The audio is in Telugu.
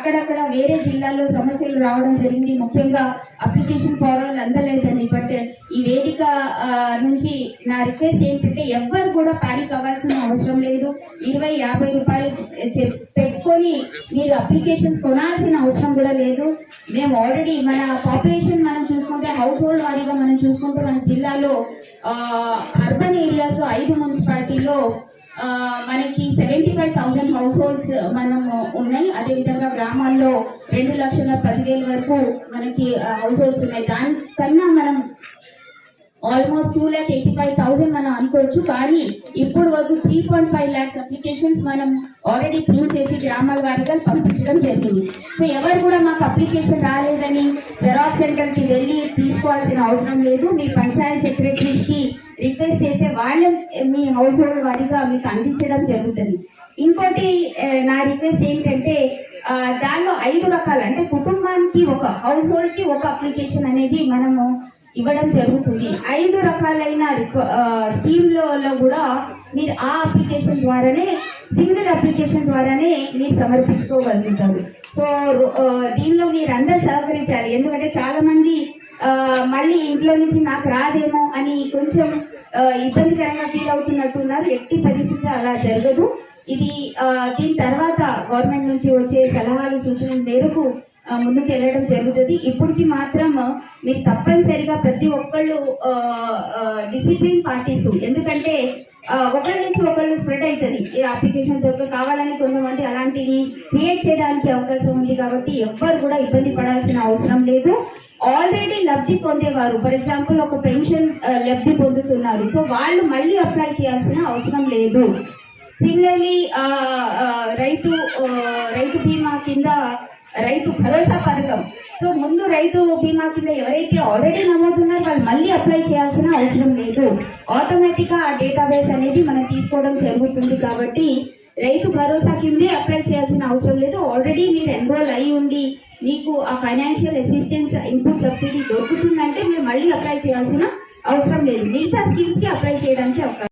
అక్కడక్కడ వేరే జిల్లాల్లో సమస్యలు రావడం జరిగింది. ముఖ్యంగా అప్లికేషన్ ఫారాలు అందలేదని బట్ ఈ వేదిక నుంచి నా రిక్వెస్ట్ ఏంటంటే ఎవ్వరు కూడా పానిక్ అవ్వాల్సిన అవసరం లేదు. ఇరవై యాభై రూపాయలు పెట్టుకొని మీరు అప్లికేషన్స్ కొనాల్సిన అవసరం కూడా లేదు. మేము ఆల్రెడీ మన పాపులేషన్ మనం చూసుకుంటే హౌస్ హోల్డ్ వారీగా మనం చూసుకుంటే మన జిల్లాలో అర్బన్ ఏరియాస్లో ఐదు మున్సిపాలిటీలో మనకి seventy five thousand households మనం ఉన్నాయి. అదేవిధంగా గ్రామాల్లో రెండు లక్షల పదివేల వరకు మనకి హౌస్ హోల్డ్స్ ఉన్నాయి. దానికన్నా మనం almost two lakh eighty five thousand మనం అనుకోవచ్చు. కానీ ఇప్పుడు వరకు three point five lakhs applications మనం ఆల్రెడీ ఫిల్ చేసి గ్రామాల వారిగా పంపించడం జరిగింది. సో ఎవరు కూడా మాకు అప్లికేషన్ రాలేదని జెరాక్స్ సెంటర్కి వెళ్ళి తీసుకోవాల్సిన అవసరం లేదు. మీ పంచాయత్ సెక్రటరీకి రిక్వెస్ట్ చేస్తే వాళ్ళే మీ హౌస్ హోల్డ్ వారిగా మీకు అందించడం జరుగుతుంది. ఇంకోటి నా రిక్వెస్ట్ ఏంటంటే దానిలో ఐదు రకాలు అంటే కుటుంబానికి ఒక హౌస్ హోల్డ్కి ఒక అప్లికేషన్ అనేది మనము ఇవ్వడం జరుగుతుంది. ఐదు రకాలైన స్కీమ్లలో కూడా మీరు ఆ అప్లికేషన్ ద్వారానే సింగిల్ అప్లికేషన్ ద్వారానే మీరు సమర్పించుకోగలుగుతారు. సో దీనిలో మీరు అందరు సహకరించాలి. ఎందుకంటే చాలా మంది మళ్ళీ ఇంట్లో నుంచి నాకు రాదేమో అని కొంచెం ఇబ్బందికరంగా ఫీల్ అవుతున్నట్టున్నారు. ఎట్టి పరిస్థితి అలా జరగదు. ఇది దీని తర్వాత గవర్నమెంట్ నుంచి వచ్చే సలహాలు సూచనల మేరకు ముందుకెళ్ళడం జరుగుతుంది. ఇప్పటికి మాత్రం మీరు తప్పనిసరిగా ప్రతి ఒక్కళ్ళు డిసిప్లిన్ పాటిస్తూ ఎందుకంటే ఒకరి ఒకళ్ళ నుంచి ఒకళ్ళు స్ప్రెడ్ అవుతుంది. ఈ అప్లికేషన్ దొరక కావాలని కొంతమంది అలాంటివి క్రియేట్ చేయడానికి అవకాశం ఉంది కాబట్టి ఎవ్వరు కూడా ఇబ్బంది పడాల్సిన అవసరం లేదు. ఆల్రెడీ లబ్ధి పొందేవారు. ఫర్ ఎగ్జాంపుల్ ఒక పెన్షన్ uh, లబ్ధి పొందుతున్నారు. సో వాళ్ళు మళ్ళీ అప్లై చేయాల్సిన అవసరం లేదు. సిమిలర్లీ రైతు రైతు బీమా కింద రైతు భరోసా పథకం. సో ముందు రైతు బీమా కింద ఎవరైతే ఆల్రెడీ నమోదున్నారో వాళ్ళు మళ్ళీ అప్లై చేయాల్సిన అవసరం లేదు. ఆటోమేటిక్గా ఆ డేటాబేస్ అనేది మనం తీసుకోవడం జరుగుతుంది కాబట్టి రైతు భరోసా కిందే అప్లై చేయాల్సిన అవసరం లేదు. ఆల్రెడీ మీరు ఎన్రోల్ అయి ఉండి మీకు ఆ ఫైనాన్షియల్ అసిస్టెన్స్ ఇన్పుట్ సబ్సిడీ దొరుకుతుందంటే మీరు మళ్ళీ అప్లై చేయాల్సిన అవసరం లేదు. మిగతా స్కీమ్స్కి అప్లై చేయడానికి అవకాశం